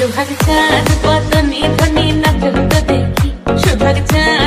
সুভাগ চাঁদ পতনি ধনি নখ তো দেখি। সুভাগ চাঁদ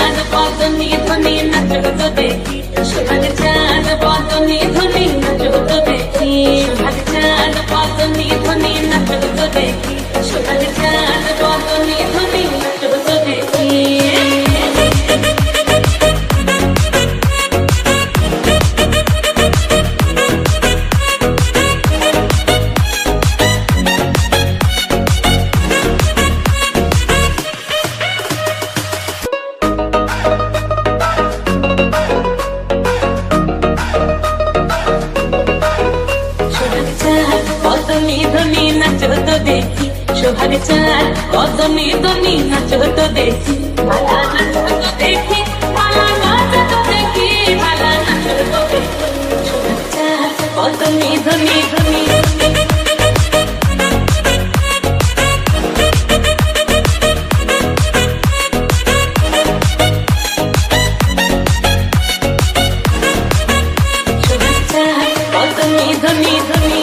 চাঁদ পদ নিধনে নাচল দেখি সোনার চাঁদ পদ নিধনে শোভার চার কত নিদনি নাচ তো দেখি। মালা নাচ তো দেখি। মালা নাচ তো দেখি। মালা নাচ তো দেখি। শোভার চার কত নিদনি ধনি ধনী ধনী